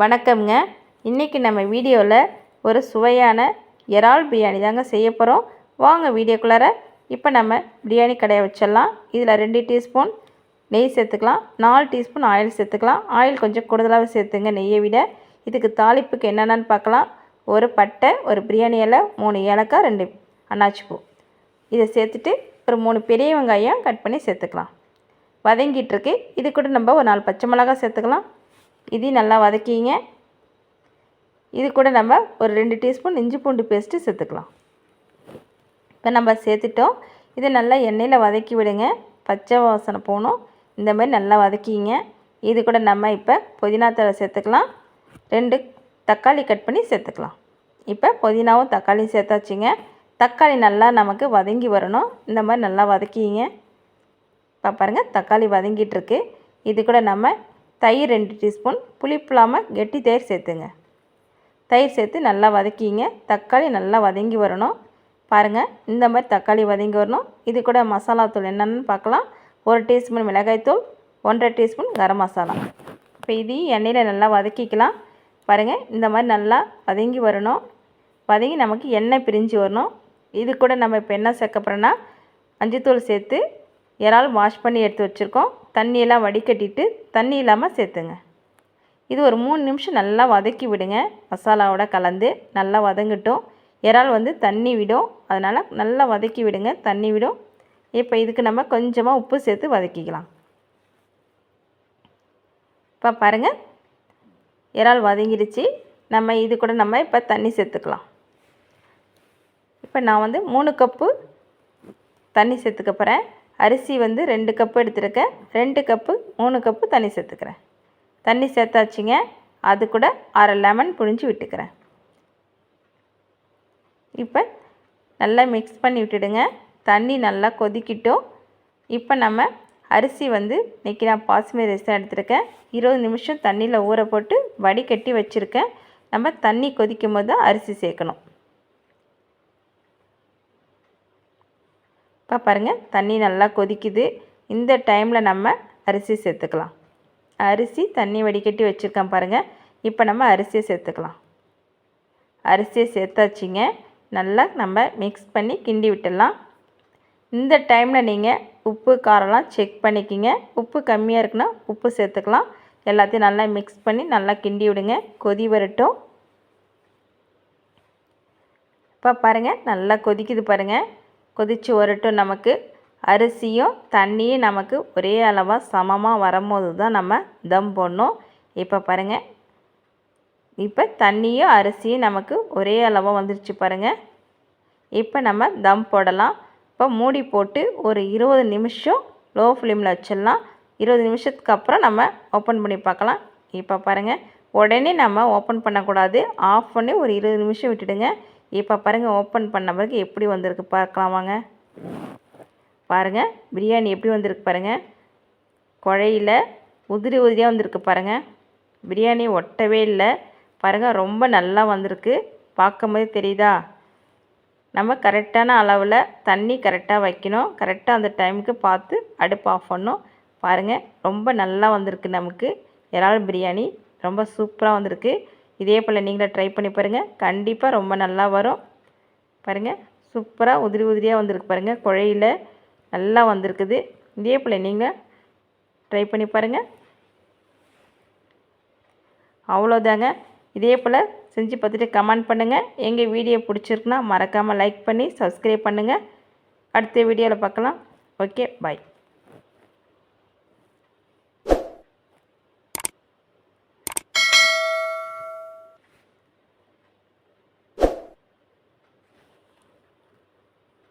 வணக்கம்ங்க. இன்றைக்கி நம்ம வீடியோவில் ஒரு சுவையான இறால் பிரியாணி தாங்க செய்ய போகிறோம் வாங்க வீடியோக்குள்ளார. இப்போ நம்ம பிரியாணி கடையை வச்சிடலாம். இதில் ரெண்டு டீஸ்பூன் நெய் சேர்த்துக்கலாம். நாலு டீஸ்பூன் ஆயில் சேர்த்துக்கலாம். ஆயில் கொஞ்சம் கூடுதலாக சேர்த்துங்க நெய்யை விட. இதுக்கு தாளிப்புக்கு என்னென்னு பார்க்கலாம். ஒரு பட்டை ஒரு பிரியாணி இலை மூணு ஏலக்காய் ரெண்டு அன்னாச்சி பூ. இதை சேர்த்துட்டு ஒரு மூணு பெரிய வெங்காயம் கட் பண்ணி சேர்த்துக்கலாம். வதங்கிட்டுருக்கு இது கூட நம்ம ஒரு நாலு பச்சை மிளகாய் சேர்த்துக்கலாம். இதையும் நல்லா வதக்கிங்க. இது கூட நம்ம ஒரு ரெண்டு டீஸ்பூன் இஞ்சி பூண்டு பேஸ்ட்டு சேர்த்துக்கலாம். இப்போ நம்ம சேர்த்துட்டோம். இதை நல்லா எண்ணெயில் வதக்கி விடுங்க. பச்சை வாசனை போகணும். இந்த மாதிரி நல்லா வதக்கிங்க. இது கூட நம்ம இப்போ புதினா தழை சேர்த்துக்கலாம். ரெண்டு தக்காளி கட் பண்ணி சேர்த்துக்கலாம். இப்போ புதினாவும் தக்காளியும் சேர்த்தாச்சுங்க. தக்காளி நல்லா நமக்கு வதங்கி வரணும். இந்த மாதிரி நல்லா வதக்கிங்க. இப்போ பாருங்கள் தக்காளி வதங்கிட்டுருக்கு இது கூட நம்ம தயிர் ரெண்டு டீஸ்பூன் புளிப்புலாமல் கெட்டி தயிர் சேர்த்துங்க. தயிர் சேர்த்து நல்லா வதக்கிங்க. தக்காளி நல்லா வதங்கி வரணும். பாருங்கள் இந்த மாதிரி தக்காளி வதங்கி வரணும். இது கூட மசாலா தூள் என்னென்னு பார்க்கலாம். ஒரு டீஸ்பூன் மிளகாய்த்தூள் ஒன்றரை டீஸ்பூன் கரம் மசாலா. இப்போ இதையும் எண்ணெயில் நல்லா வதக்கிக்கலாம். பாருங்கள் இந்த மாதிரி நல்லா வதங்கி வரணும். வதங்கி நமக்கு எண்ணெய் பிரிஞ்சு வரணும். இது கூட நம்ம இப்போ என்ன சேர்க்க போகிறோன்னா மஞ்சத்தூள் சேர்த்து இறால் வாஷ் பண்ணி எடுத்து வச்சுருக்கோம். தண்ணியெல்லாம் வடிகட்டிட்டு தண்ணி இல்லாமல் சேர்த்துங்க. இது ஒரு மூணு நிமிஷம் நல்லா வதக்கி விடுங்க. மசாலாவோட கலந்து நல்லா வதங்கட்டும். இறால் வந்து தண்ணி விடும். அதனால் நல்லா வதக்கி விடுங்க. தண்ணி விடும். இப்போ இதுக்கு நம்ம கொஞ்சமாக உப்பு சேர்த்து வதக்கிக்கலாம். இப்போ பாருங்கள் இறால் வதங்கிடுச்சு நம்ம இது கூட நம்ம இப்போ தண்ணி சேர்த்துக்கலாம். இப்போ நான் வந்து மூணு கப்பு தண்ணி சேர்த்துக்க போகிறேன் அரிசி வந்து ரெண்டு கப்பு எடுத்துருக்கேன். ரெண்டு கப்பு மூணு கப்பு தண்ணி சேர்த்துக்கிறேன். தண்ணி சேர்த்தாச்சுங்க. அது கூட அரை லெமன் புழிஞ்சு விட்டுக்கிறேன். இப்போ நல்லா மிக்ஸ் பண்ணி விட்டுடுங்க. தண்ணி நல்லா கொதிக்கிட்டோம். இப்போ நம்ம அரிசி வந்து இன்றைக்கி நான் பாசுமதி அரிசி தான் எடுத்திருக்கேன். இருபது நிமிஷம் தண்ணியில் ஊற போட்டு வடிகட்டி வச்சுருக்கேன். நம்ம தண்ணி கொதிக்கும் போது தான் அரிசி சேர்க்கணும். இப்போ பாருங்கள் தண்ணி நல்லா கொதிக்குது. இந்த டைமில் நம்ம அரிசி சேர்த்துக்கலாம். அரிசி தண்ணி வடிகட்டி வச்சுருக்கேன் பாருங்கள் இப்போ நம்ம அரிசியை சேர்த்துக்கலாம். அரிசியை சேர்த்தாச்சிங்க. நல்லா நம்ம மிக்ஸ் பண்ணி கிண்டி விட்டுடலாம். இந்த டைமில் நீங்கள் உப்பு காரம்லாம் செக் பண்ணிக்கிங்க. உப்பு கம்மியாக இருக்குன்னா உப்பு சேர்த்துக்கலாம். எல்லாத்தையும் நல்லா மிக்ஸ் பண்ணி நல்லா கிண்டி விடுங்க. கொதி வரட்டும். இப்போ பாருங்கள் நல்லா கொதிக்குது பாருங்கள் கொதித்து வரட்டும் நமக்கு. அரிசியும் தண்ணியும் நமக்கு ஒரே அளவாக சமமாக வரும்போது தான் நம்ம தம் போடணும். இப்போ பாருங்கள் இப்போ தண்ணியும் அரிசியும் நமக்கு ஒரே அளவாக வந்துருச்சு பாருங்கள் இப்போ நம்ம தம் போடலாம். இப்போ மூடி போட்டு ஒரு இருபது நிமிஷம் லோ ஃப்ளேமில் வச்சிடலாம். இருபது நிமிஷத்துக்கு அப்புறம் நம்ம ஓப்பன் பண்ணி பார்க்கலாம். இப்போ பாருங்கள் உடனே நம்ம ஓப்பன் பண்ணக்கூடாது. ஆஃப் பண்ணி ஒரு இருபது நிமிஷம் விட்டுடுங்க. இப்போ பாருங்கள் ஓப்பன் பண்ண பிறகு எப்படி வந்திருக்கு பார்க்கலாம் வாங்க. பாருங்கள் பிரியாணி எப்படி வந்திருக்கு பாருங்கள் குழையில் உதிரி உதிரியாக வந்திருக்கு பாருங்கள் பிரியாணி ஒட்டவே இல்லை. பாருங்கள் ரொம்ப நல்லா வந்திருக்கு. பார்க்கும்போதே தெரியுதா? நம்ம கரெக்டான அளவில் தண்ணி கரெக்டாக வைக்கணும். கரெக்டாக அந்த டைமுக்கு பார்த்து அடுப்பு ஆஃப் பண்ணணும். பாருங்கள் ரொம்ப நல்லா வந்திருக்கு நமக்கு. இறால் பிரியாணி ரொம்ப சூப்பராக வந்திருக்கு. இதே போல் நீங்களும் ட்ரை பண்ணி பாருங்கள் கண்டிப்பாக ரொம்ப நல்லா வரும். பாருங்கள் சூப்பராக உதிரி உதிரியாக வந்திருக்கு பாருங்கள் குழையில் நல்லா வந்திருக்குது. இதே போல் நீங்கள் ட்ரை பண்ணி பாருங்கள் அவ்வளோதாங்க இதே போல் செஞ்சு பார்த்துட்டு கமெண்ட் பண்ணுங்கள் எங்கள் வீடியோ பிடிச்சிருக்குன்னா மறக்காமல் லைக் பண்ணி சப்ஸ்கிரைப் பண்ணுங்கள் அடுத்த வீடியோவில் பார்க்கலாம். Okay bye